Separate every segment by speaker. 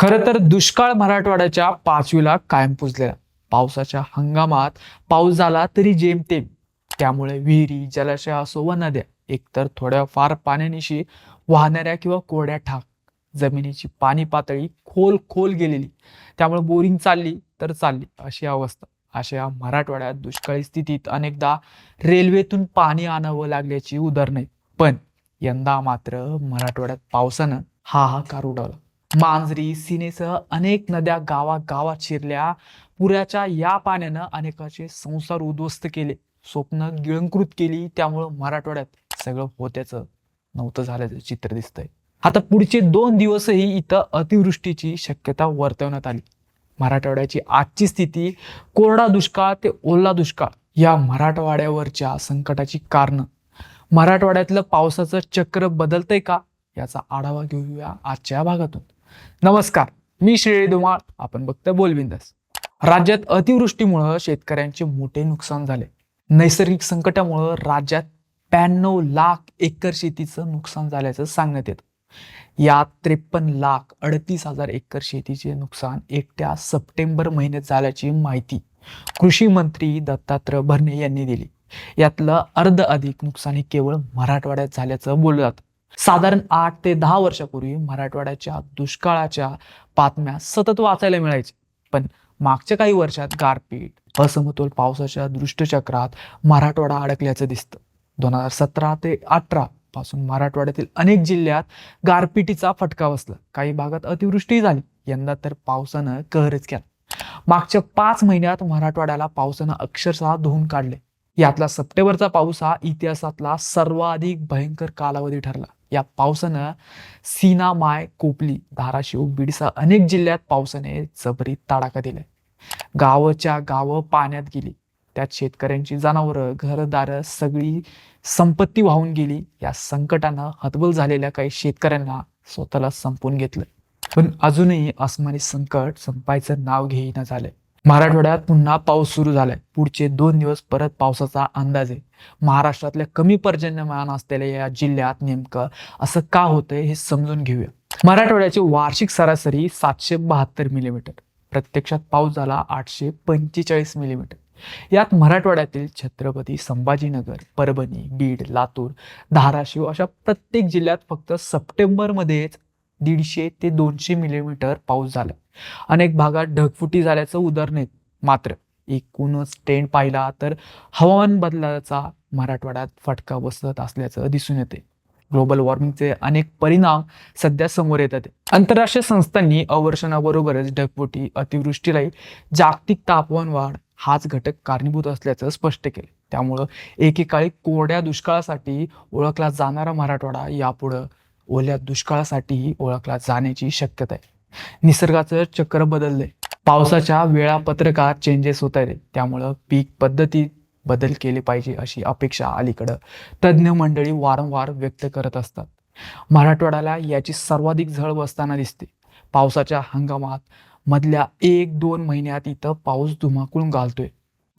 Speaker 1: खरं तर दुष्काळ मराठवाड्याच्या पाचवीला कायम पुजलेला. पावसाच्या हंगामात पाऊस झाला तरी जेमतेम. त्यामुळे विहिरी जलाशय असो व नद्या एकतर थोड्या फार पाण्यानिशी वाहणाऱ्या किंवा कोरड्या ठाक जमिनीची पाणी पातळी खोल खोल गेलेली. त्यामुळे बोरिंग चालली तर चालली अशी अवस्था. अशा मराठवाड्यात दुष्काळी स्थितीत अनेकदा रेल्वेतून पाणी आणावं लागल्याची उदाहरणं पण यंदा मात्र मराठवाड्यात पावसानं हाहाकार उडवला मांजरी सिनेसह अनेक नद्या गावागावात शिरल्या. पुराच्या या पाण्यानं अनेकाचे संसार उद्ध्वस्त केले. स्वप्न गिळंकृत केली. त्यामुळं मराठवाड्यात सगळं होत्याचं नव्हतं झाल्याचं चित्र दिसतंय. आता पुढचे दोन दिवसही इथं अतिवृष्टीची शक्यता वर्तवण्यात आली. मराठवाड्याची आजची स्थिती कोरडा दुष्काळ ते ओला दुष्काळ या मराठवाड्यावरच्या संकटाची कारणं. मराठवाड्यातलं पावसाचं चक्र बदलतंय का? याचा आढावा घेऊया आजच्या भागातून. नमस्कार मी श्रेय धुमाळ. आपण बघतोय बोलबिंदास. राज्यात अतिवृष्टीमुळं शेतकऱ्यांचे मोठे नुकसान झाले. नैसर्गिक संकटामुळं राज्यात ब्याण्णव लाख एकर शेतीचं नुकसान झाल्याचं सांगण्यात येतं. यात त्रेपन्न लाख अडतीस हजार एकर शेतीचे नुकसान एकट्या सप्टेंबर महिन्यात झाल्याची माहिती कृषी मंत्री दत्तात्रय भरणे यांनी दिली. यातलं अर्ध अधिक नुकसान हे केवळ मराठवाड्यात झाल्याचं बोललं जातं. साधारण आठ ते दहा वर्षापूर्वी मराठवाड्याच्या दुष्काळाच्या बातम्या सतत वाचायला मिळायच्या पण मागच्या काही वर्षात गारपीट असमतोल पावसाच्या दृष्टचक्रात मराठवाडा अडकल्याचं दिसतं. दोन हजार सतरा ते अठरा पासून मराठवाड्यातील अनेक जिल्ह्यात गारपिटीचा फटका बसला. काही भागात अतिवृष्टी झाली. यंदा तर पावसानं कहरच केला. मागच्या पाच महिन्यात मराठवाड्याला पावसानं अक्षरशः धुवून काढले. यातला सप्टेंबरचा पाऊस हा इतिहासातला सर्वाधिक भयंकर कालावधी ठरला. या पावसानं सीना माय कोपली धाराशिव बिडसा अनेक जिल्ह्यात पावसाने जबरीत तडाखा दिलाय. गावच्या गावं पाण्यात गेली. त्यात शेतकऱ्यांची जनावरं घरदारं सगळी संपत्ती वाहून गेली. या संकटानं हतबल झालेल्या काही शेतकऱ्यांना स्वतःला संपून घेतलं. पण अजूनही आसमानी संकट संपायचं नाव घेईना झालंय. मराठवाड्यात पुन्हा पाऊस सुरू झालाय. पुढचे दोन दिवस परत पावसाचा अंदाज आहे. महाराष्ट्रातल्या कमी पर्जन्यमान असलेल्या या जिल्ह्यात नेमकं असं का होतंय हे समजून घेऊया. मराठवाड्याची वार्षिक सरासरी सातशे बहात्तर मिलीमीटर प्रत्यक्षात पाऊस झाला आठशे पंचेचाळीस मिलीमीटर. यात मराठवाड्यातील छत्रपती संभाजीनगर परभणी बीड लातूर धाराशिव अशा प्रत्येक जिल्ह्यात फक्त सप्टेंबरमध्येच दीडशे ते दोनशे मिलीमीटर पाऊस झाला. अनेक भागात ढगफुटी झाल्याचं उदाहरण आहेत. मात्र एकूणच ट्रेंड पाहिला तर हवामान बदलाचा मराठवाड्यात फटका बसत असल्याचं दिसून येते. ग्लोबल वॉर्मिंगचे अनेक परिणाम सध्या समोर येतात. आंतरराष्ट्रीय संस्थांनी अवर्षणाबरोबरच ढगफुटी अतिवृष्टीलाही जागतिक तापमान वाढ हाच घटक कारणीभूत असल्याचं स्पष्ट केले. त्यामुळं एकेकाळी कोरड्या दुष्काळासाठी ओळखला जाणारा मराठवाडा यापुढं ओल्या दुष्काळासाठीही ओळखला जाण्याची शक्यता आहे. निसर्गाचं चक्र बदललंय. पावसाच्या वेळापत्रकात चेंजेस होत आहेत त्यामुळं पीक पद्धतीत बदल केले पाहिजे अशी अपेक्षा अलीकडं तज्ज्ञ मंडळी वारंवार व्यक्त करत असतात. मराठवाड्याला याची सर्वाधिक झळ बसताना दिसते. पावसाच्या हंगामात मधल्या एक दोन महिन्यात इथं पाऊस धुमाकूळ घालतोय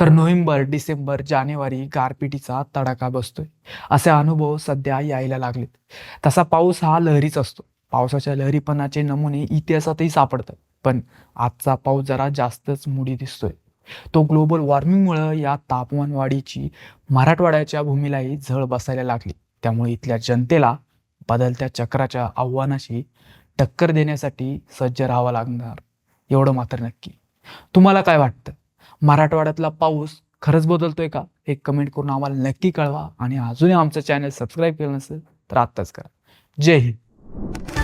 Speaker 1: तर नोव्हेंबर डिसेंबर जानेवारी गारपिटीचा तडाखा बसतोय. असे अनुभव सध्या यायला लागलेत. तसा पाऊस हा लहरीच असतो. पावसाच्या लहरीपणाचे नमुने इतिहासातही सापडतात. पण आजचा पाऊस जरा जास्तच मुडी दिसतोय. तो ग्लोबल वॉर्मिंगमुळं या तापमान वाढीची मराठवाड्याच्या भूमीलाही झळ बसायला लागली. त्यामुळे इथल्या जनतेला बदलत्या चक्राच्या आव्हानाशी टक्कर देण्यासाठी सज्ज राहावं लागणार. एवढं मात्र नक्की. तुम्हाला काय वाटतं? मराठवाड्यातला पाऊस खरंच बदलतोय का? हे कमेंट करून आम्हाला नक्की कळवा. आणि अजूनही आमचं चॅनल सबस्क्राईब केलं नसेल तर आत्ताच करा. जय हिंद.